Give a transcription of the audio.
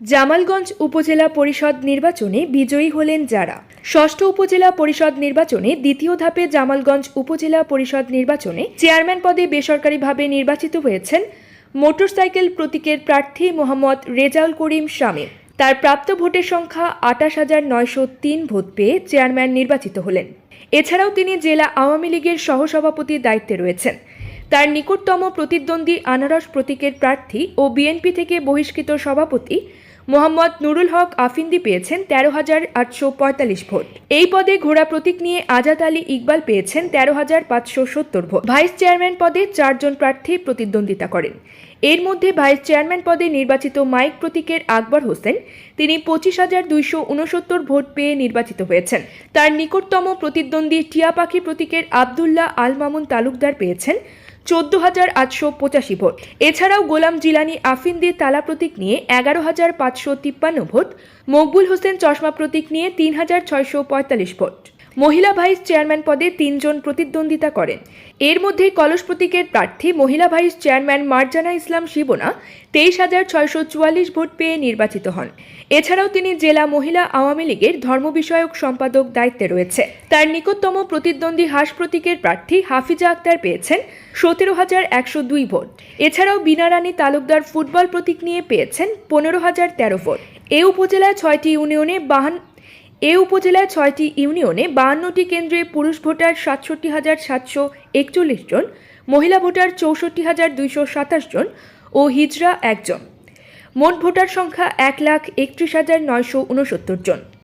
জামালগঞ্জ উপজেলা পরিষদ নির্বাচনে বিজয়ী হলেন যারা। ষষ্ঠ উপজেলা পরিষদ নির্বাচনে দ্বিতীয় ধাপে জামালগঞ্জ উপজেলা পরিষদ নির্বাচনে চেয়ারম্যান পদে বেসরকারিভাবে নির্বাচিত হয়েছেন মোটরসাইকেল প্রতীকের প্রার্থী মোহাম্মদ রেজাউল করিম শামীম। তার প্রাপ্ত ভোটের সংখ্যা আটাশ হাজার নয়শো তিন ভোট পেয়ে চেয়ারম্যান নির্বাচিত হলেন। এছাড়াও তিনি জেলা আওয়ামী লীগের সহসভাপতির দায়িত্বে রয়েছেন। তার নিকটতম প্রতিদ্বন্দ্বী আনারস প্রতীকের প্রার্থী ও বিএনপি থেকে বহিষ্কৃত সভাপতি মোহাম্মদ নুরুল হক আফিন্দি পেয়েছেন তেরো হাজার আটশো পঁয়তাল্লিশ ভোট। এই পদে ঘোড়া প্রতীক নিয়ে আজাদ আলী ইকবাল পেয়েছেন তেরো হাজার পাঁচশো সত্তর ভোট। ভাইস চেয়ারম্যান পদে চারজন প্রার্থী প্রতিদ্বন্দ্বিতা করেন। এর মধ্যে ভাইস চেয়ারম্যান পদে নির্বাচিত মাইক প্রতীকের আকবর হোসেন, তিনি পঁচিশ হাজার দুইশো উনসত্তর ভোট পেয়ে নির্বাচিত হয়েছেন। তার নিকটতম প্রতিদ্বন্দ্বী টিয়া পাখি প্রতীকের আবদুল্লাহ আল মামুন তালুকদার পেয়েছেন চোদ্দ হাজার আটশো পঁচাশি ভোট। এছাড়াও গোলাম জিলানি আফিন্দি তালা প্রতীক নিয়ে এগারো হাজার পাঁচশো তিপ্পান্ন ভোট। মকবুল হোসেন চশমা প্রতীক নিয়ে তিন হাজার ছয়শো পঁয়তাল্লিশ ভোট। মহিলা ভাইস চেয়ারম্যান পদে তিনজন প্রতিদ্বন্দ্বিতা করেন। এর মধ্যে কলস প্রতীকের প্রার্থী মহিলা ভাইস চেয়ারম্যান মার্জানা ইসলাম শিবনা তেইশ হাজার ছয়শো চুয়াল্লিশ ভোট পেয়ে নির্বাচিত হন। এছাড়াও তিনি জেলা মহিলা আওয়ামী লীগের ধর্ম বিষয়ক সম্পাদক দায়িত্বে রয়েছে। তার নিকটতম প্রতিদ্বন্দ্বী হাঁস প্রতীকের প্রার্থী হাফিজা আক্তার পেয়েছেন সতেরো হাজার একশো দুই ভোট। এছাড়াও বিনারানী তালুকদার ফুটবল প্রতীক নিয়ে পেয়েছেন পনেরো হাজার তেরো ভোট। এ উপজেলায় ছয়টি ইউনিয়নে বাহান এ উপজেলায় ছয়টি ইউনিয়নে বাহান্নটি কেন্দ্রে পুরুষ ভোটার সাতষট্টি হাজার সাতশো একচল্লিশ জন, মহিলা ভোটার চৌষট্টি হাজার দুইশো সাতাশ জন ও হিজরা একজন। মোট ভোটার সংখ্যা এক লাখ একত্রিশ হাজার নয়শো উনসত্তর জন।